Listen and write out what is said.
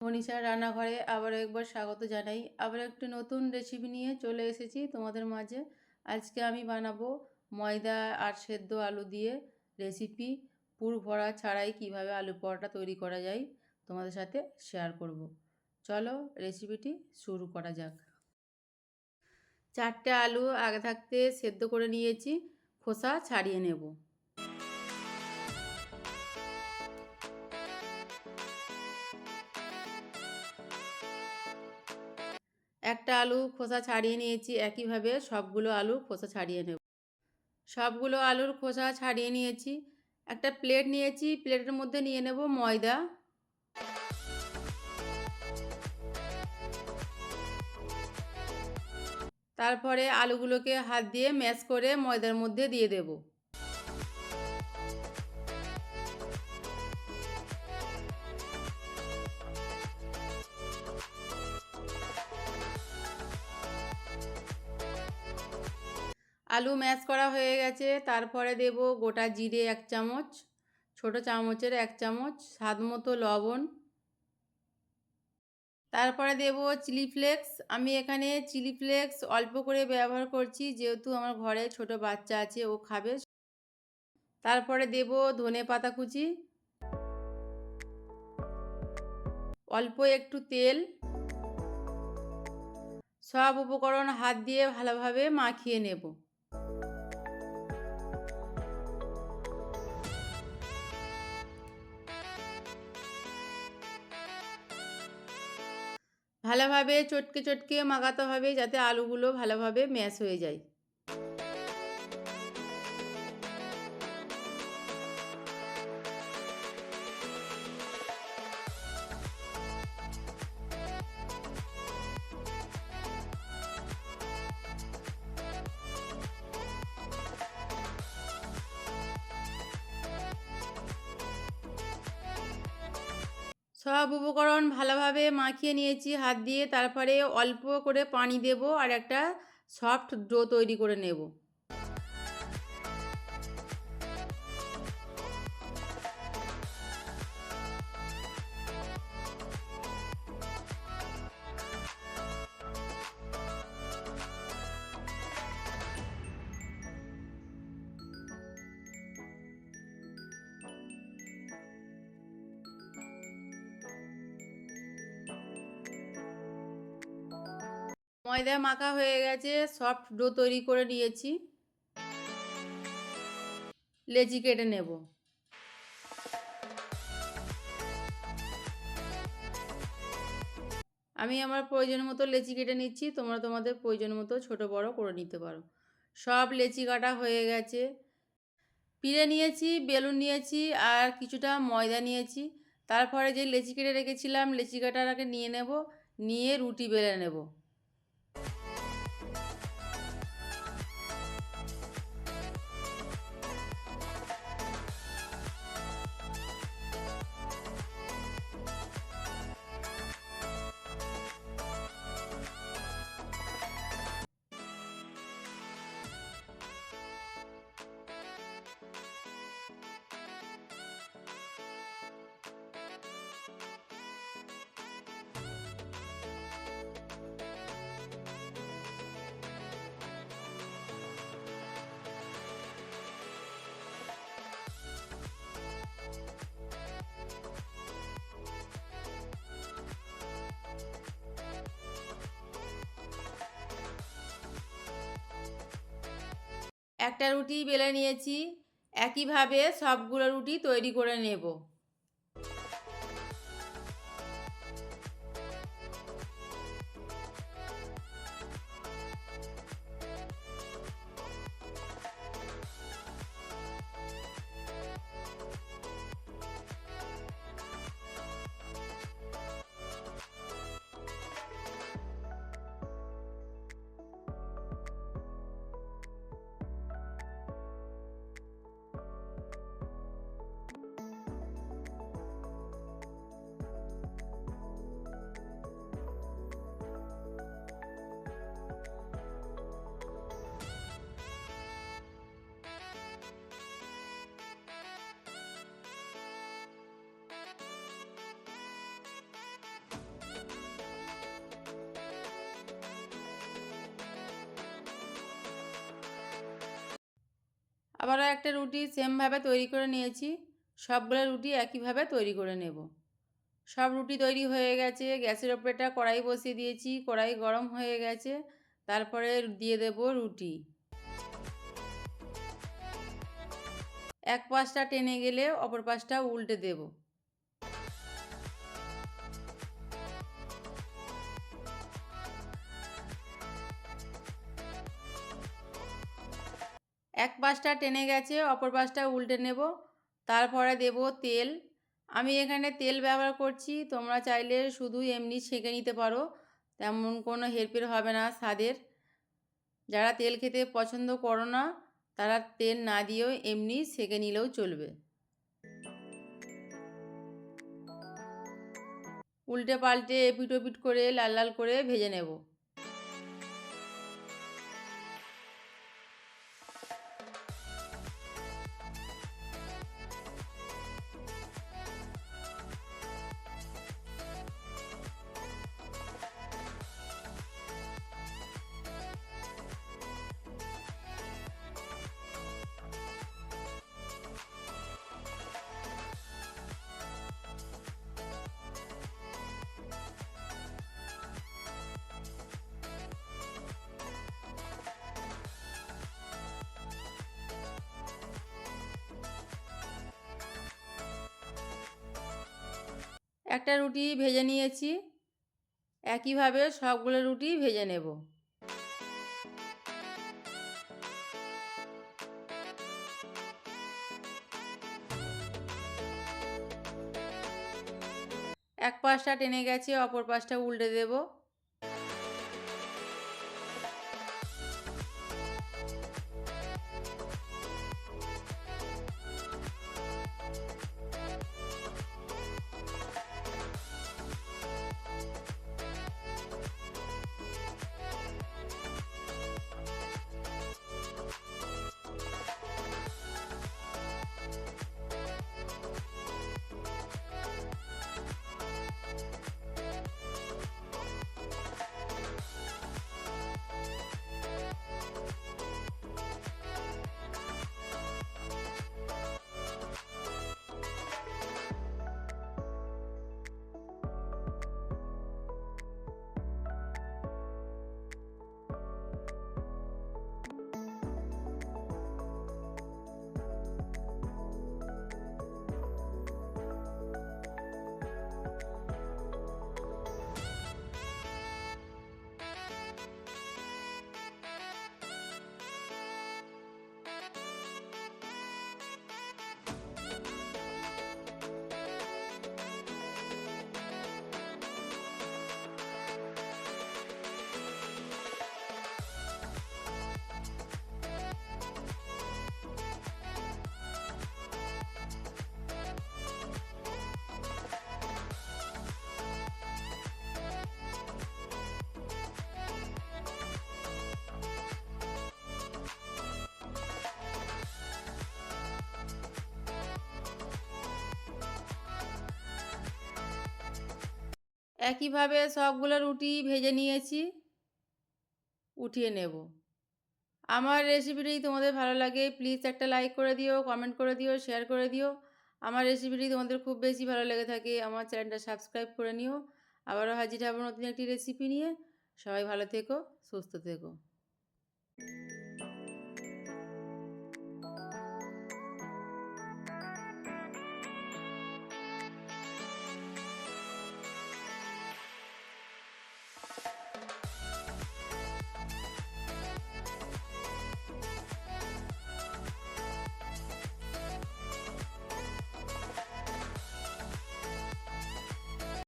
মনীষার রান্নাঘরে আবার একবার স্বাগত জানাই। আবার একটি নতুন রেসিপি নিয়ে চলে এসেছি তোমাদের মাঝে। আজকে আমি বানাবো ময়দা আর সেদ্ধ আলু দিয়ে রেসিপি পুর ভরা ছাড়াই কীভাবে আলু পরোটা তৈরি করা যায় তোমাদের সাথে শেয়ার করব। চলো রেসিপিটি শুরু করা যাক। চারটে আলু আগে থাকতে সেদ্ধ করে নিয়েছি। খোসা ছাড়িয়ে নেব। একটা আলু খোসা ছাড়িয়ে নিয়েছি, একইভাবে সবগুলো আলু খোসা ছাড়িয়ে নেব। সবগুলো আলুর খোসা ছাড়িয়ে নিয়েছি। একটা প্লেট নিয়েছি, প্লেটের মধ্যে নিয়ে নেব ময়দা। তারপরে আলুগুলোকে হাত দিয়ে ম্যাশ করে ময়দার মধ্যে দিয়ে দেবো। আলু ম্যাশ করা হয়ে গেছে। তারপরে দেব গোটা জিরে এক চামচ, ছোট চামচের এক চামচ, স্বাদ মতো লবণ। তারপরে দেব চিলি ফ্লেক্স। আমি এখানে চিলি ফ্লেক্স অল্প করে ব্যবহার করছি, যেহেতু আমার ঘরে ছোট বাচ্চা আছে, ও খাবে। তারপরে দেব ধনে পাতা কুচি। অল্প একটু তেল। সব উপকরণ হাত দিয়ে ভালোভাবে মাখিয়ে নেব। ভালোভাবে চটকে চটকে মাখাতে হবে যাতে আলুগুলো ভালোভাবে ম্যাশ হয়ে যায়। সব উপকরণ ভালোভাবে মাখিয়ে নিয়েছি হাত দিয়ে। তারপরে অল্প করে পানি দেব আর একটা সফট ডো তৈরি করে নেব। ময়দা মাখা হয়ে গেছে সফট ডো তৈরি করে নিয়েছি। লেচি কেটে নেব। আমি আমার প্রয়োজন মতো লেচি কেটে নিচ্ছি, তোমরা তোমাদের প্রয়োজন মতো ছোট বড় করে নিতে পারো। সব লেচি কাটা হয়ে গেছে। পিড়ে নিয়েছি, বেলুন নিয়েছি, আর কিছুটা ময়দা নিয়েছি। তারপরে যে লেচি কেটে রেখেছিলাম, লেচি কাটাটাকে নিয়ে নেব, নিয়ে রুটি বেলে নেব। একটা রুটি বেলে নিয়েছি একইভাবে সবগুলো রুটি তৈরি করে নেব। একটা রুটি সেমভাবে তৈরি করে নিয়েছি। সবগুলো রুটি একইভাবে তৈরি করে নেব। সব রুটি তৈরি হয়ে গেছে। গ্যাসের ওপরেটা কড়াই বসিয়ে দিয়েছি। কড়াই গরম হয়ে গেছে। তারপরে দিয়ে দেব রুটি। এক পাশটা টেনে গেলে অপর পাশটা উল্টে দেব। এক পাশটা টেনে গেছে, অপর পাশটা উল্টে নেব, তারপরে দেব তেল। আমি এখানে তেল ব্যবহার করছি, তোমরা চাইলে শুধু এমনি ছেঁকে নিতে পারো, তেমন কোনো হেরফের হবে না স্বাদের। যারা তেল খেতে পছন্দ করো না, তারা তেল না দিয়েও এমনি সেঁকে নিলেও চলবে। উল্টে পাল্টে এপিট ওপিট করে লাল লাল করে ভেজে নেব। একটা রুটি ভেজে নিয়েছি। একইভাবে সবগুলো রুটি ভেজে নেব। এক পাশটা টেনে গেছে, অপর পাশটা উল্টে দেব। একইভাবে সবগুলো রুটি ভেজে নিয়েছি, উঠিয়ে নেব। আমার রেসিপিটি তোমাদের ভালো লাগে প্লিজ একটা লাইক করে দিও কমেন্ট করে দিও শেয়ার করে দিও। আমার রেসিপিটি তোমাদের খুব বেশি ভালো লেগে থাকে, আমার চ্যানেলটা সাবস্ক্রাইব করে নিও। আবারও হাজির হব নতুন একটি রেসিপি নিয়ে। সবাই ভালো থেকো, সুস্থ থেকো।